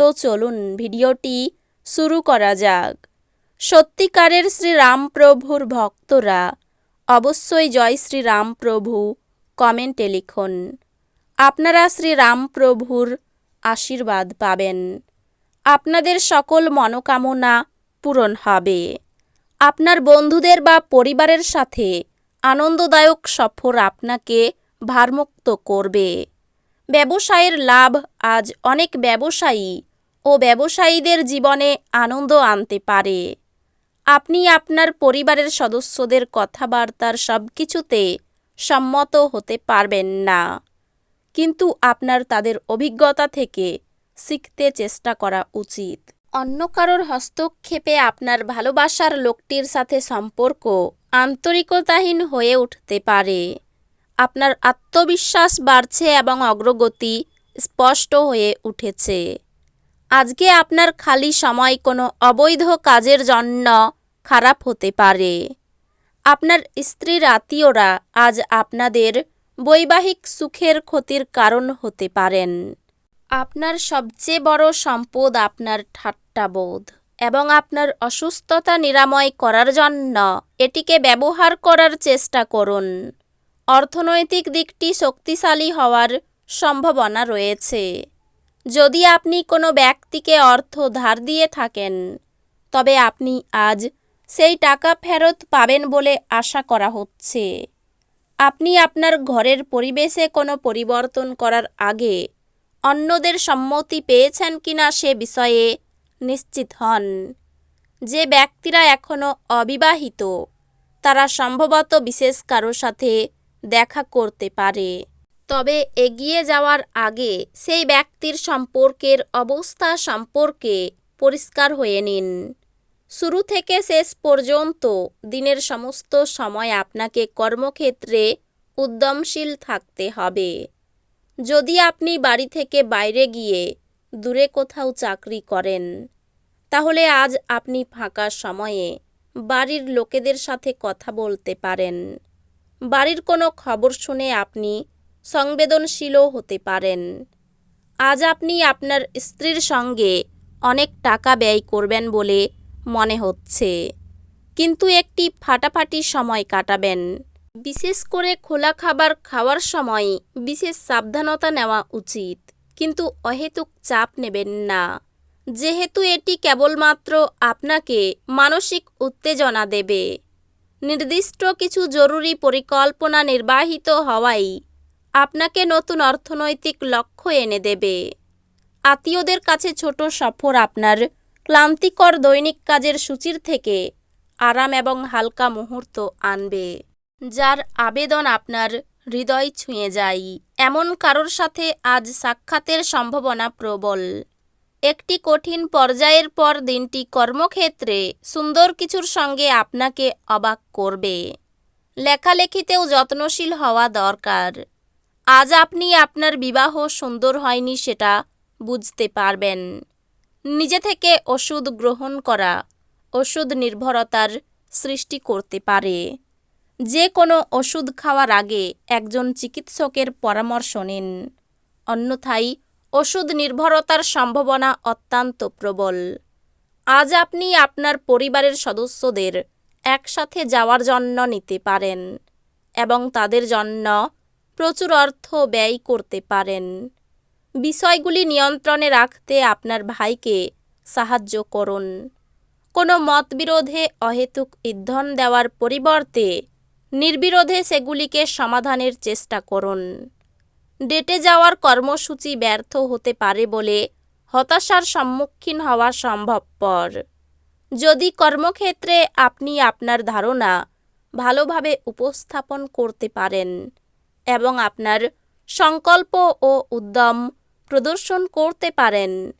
তো চলুন ভিডিওটি শুরু করা যাক। সত্যিকারের শ্রীরামপ্রভুর ভক্তরা অবশ্যই জয় শ্রীরামপ্রভু কমেন্টে লিখুন। আপনারা শ্রীরামপ্রভুর আশীর্বাদ পাবেন। আপনাদের সকল মনোকামনা পূরণ হবে। আপনার বন্ধুদের বা পরিবারের সাথে আনন্দদায়ক সফর আপনাকে ভারমুক্ত করবে। ব্যবসায়ের লাভ আজ অনেক ব্যবসায়ী ও ব্যবসায়ীদের জীবনে আনন্দ আনতে পারে। আপনি আপনার পরিবারের সদস্যদের কথাবার্তার সব কিছুতে সম্মত হতে পারবেন না। কিন্তু আপনার তাদের অভিজ্ঞতা থেকে শিখতে চেষ্টা করা উচিত। অন্য কারোর হস্তক্ষেপে আপনার ভালোবাসার লোকটির সাথে সম্পর্ক আন্তরিকতাহীন হয়ে উঠতে পারে। আপনার আত্মবিশ্বাস বাড়ছে এবং অগ্রগতি স্পষ্ট হয়ে উঠেছে। আজকে আপনার খালি সময় কোনো অবৈধ কাজের জন্য খারাপ হতে পারে। আপনার স্ত্রীর আত্মীয়রা আজ আপনাদের বৈবাহিক সুখের ক্ষতির কারণ হতে পারেন। আপনার সবচেয়ে বড় সম্পদ আপনার ঠাট্টাবোধ এবং আপনার অসুস্থতা নিরাময় করার জন্য এটিকে ব্যবহার করার চেষ্টা করুন। অর্থনৈতিক দিকটি শক্তিশালী হওয়ার সম্ভাবনা রয়েছে। যদি আপনি কোনো ব্যক্তিকে অর্থ ধার দিয়ে থাকেন, তবে আপনি আজ সেই টাকা ফেরত পাবেন বলে আশা করা হচ্ছে। আপনি আপনার ঘরের পরিবেশে কোনো পরিবর্তন করার আগে অন্যদের সম্মতি পেয়েছেন কিনা সে বিষয়ে নিশ্চিত হন। যে ব্যক্তিরা এখনও অবিবাহিত, তারা সম্ভবত বিশেষ কারোর সাথে দেখা করতে পারে। তবে এগিয়ে যাওয়ার আগে সেই ব্যক্তির সম্পর্কের অবস্থা সম্পর্কে পরিষ্কার হয়ে নিন। শুরু থেকে শেষ পর্যন্ত দিনের সমস্ত সময় আপনাকে কর্মক্ষেত্রে উদ্যমশীল থাকতে হবে। যদি আপনি বাড়ি থেকে বাইরে গিয়ে দূরে কোথাও চাকরি করেন, তাহলে আজ আপনি ফাঁকা সময়ে বাড়ির লোকেদের সাথে কথা বলতে পারেন। বাড়ির কোনো খবর শুনে আপনি সংবেদনশীলও হতে পারেন। আজ আপনি আপনার স্ত্রীর সঙ্গে অনেক টাকা ব্যয় করবেন বলে মনে হচ্ছে। কিন্তু একটি ফাটাফাটি সময় কাটাবেন। বিশেষ করে খোলা খাবার খাওয়ার সময় বিশেষ সাবধানতা নেওয়া উচিত। কিন্তু অহেতুক চাপ নেবেন না। যেহেতু এটি কেবলমাত্র আপনাকে মানসিক উত্তেজনা দেবে। নির্দিষ্ট কিছু জরুরি পরিকল্পনা নির্বাহিত হওয়াই আপনাকে নতুন অর্থনৈতিক লক্ষ্য এনে দেবে। আত্মীয়দের কাছে ছোট সফর আপনার ক্লান্তিকর দৈনিক কাজের সূচির থেকে আরাম এবং হালকা মুহূর্ত আনবে, যার আবেদন আপনার হৃদয় ছুঁয়ে যায়। এমন কারোর সাথে আজ সাক্ষাতের সম্ভাবনা প্রবল। একটি কঠিন পর্যায়ের পর দিনটি কর্মক্ষেত্রে সুন্দর কিছুর সঙ্গে আপনাকে অবাক করবে। লেখালেখিতেও যত্নশীল হওয়া দরকার। আজ আপনি আপনার বিবাহ সুন্দর হয়নি সেটা বুঝতে পারবেন। নিজে থেকে ওষুধ গ্রহণ করা ওষুধ নির্ভরতার সৃষ্টি করতে পারে। যে কোনো ওষুধ খাওয়ার আগে একজন চিকিৎসকের পরামর্শ নিন। অন্যথায় ওষুধ নির্ভরতার সম্ভাবনা অত্যন্ত প্রবল। আজ আপনি আপনার পরিবারের সদস্যদের একসাথে যাওয়ার জন্য নিতে পারেন এবং তাদের জন্য প্রচুর অর্থ ব্যয় করতে পারেন। বিষয়গুলি নিয়ন্ত্রণে রাখতে আপনার ভাইকে সাহায্য করুন। কোনো মতবিরোধে অহেতুক ইন্ধন দেওয়ার পরিবর্তে নির্বিরোধে সেগুলিকে সমাধানের চেষ্টা করুন। ডেটে যাওয়ার কর্মসূচি ব্যর্থ হতে পারে বলে হতাশার সম্মুখীন হওয়া সম্ভবপর। যদি কর্মক্ষেত্রে আপনি আপনার ধারণা ভালোভাবে উপস্থাপন করতে পারেন এবং আপনার সংকল্প ও উদ্যম প্রদর্শন করতে পারেন,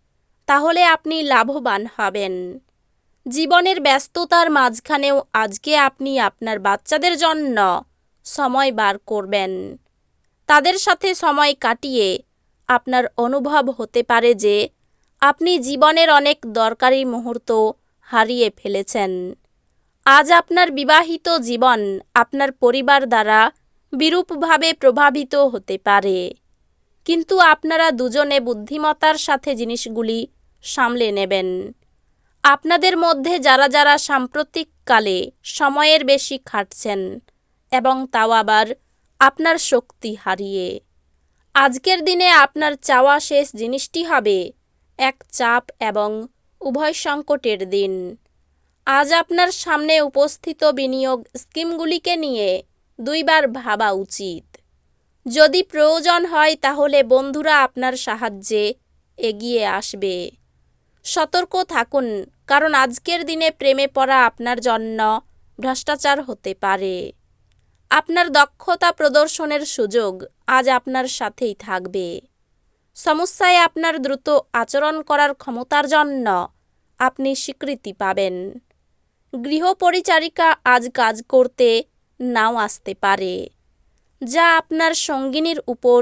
তাহলে আপনি লাভবান হবেন। জীবনের ব্যস্ততার মাঝখানেও আজকে আপনি আপনার বাচ্চাদের জন্য সময় বার করবেন। তাদের সাথে সময় কাটিয়ে আপনার অনুভব হতে পারে যে আপনি জীবনের অনেক দরকারি মুহূর্ত হারিয়ে ফেলেছেন। আজ আপনার বিবাহিত জীবন আপনার পরিবার দ্বারা বিরূপভাবে প্রভাবিত হতে পারে। কিন্তু আপনারা দুজনে বুদ্ধিমতার সাথে জিনিসগুলি সামলে নেবেন। আপনাদের মধ্যে যারা যারা সাম্প্রতিককালে সময়ের বেশি খাটছেন এবং তাও আবার আপনার শক্তি হারিয়ে। আজকের দিনে আপনার চাওয়া শেষ জিনিসটি হবে এক চাপ এবং উভয় সংকটের দিন। আজ আপনার সামনে উপস্থিত বিনিয়োগ স্কিমগুলিকে নিয়ে দুইবার ভাবা উচিত। যদি প্রয়োজন হয় তাহলে বন্ধুরা আপনার সাহায্যে এগিয়ে আসবে। সতর্ক থাকুন, কারণ আজকের দিনে প্রেমে পড়া আপনার জন্য ভ্রষ্টাচার হতে পারে। আপনার দক্ষতা প্রদর্শনের সুযোগ আজ আপনার সাথেই থাকবে। সমস্যায় আপনার দ্রুত আচরণ করার ক্ষমতার জন্য আপনি স্বীকৃতি পাবেন। গৃহপরিচারিকা আজ কাজ করতে নাও আসতে পারে, যা আপনার সঙ্গিনীর উপর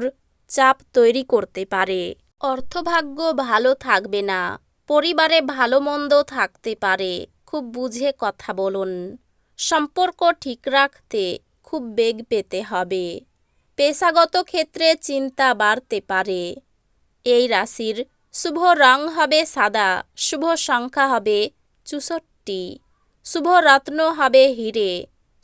চাপ তৈরি করতে পারে। অর্থভাগ্য ভালো থাকবে না, পরিবারে ভালো মন্দ থাকতে পারে, খুব বুঝে কথা বলুন। সম্পর্ক ঠিক রাখতে খুব বেগ পেতে হবে, পেশাগত ক্ষেত্রে চিন্তা বাড়তে পারে। এই রাশির শুভ রং হবে সাদা, শুভ সংখ্যা হবে চুষট্টি, শুভ রত্ন হবে হিরে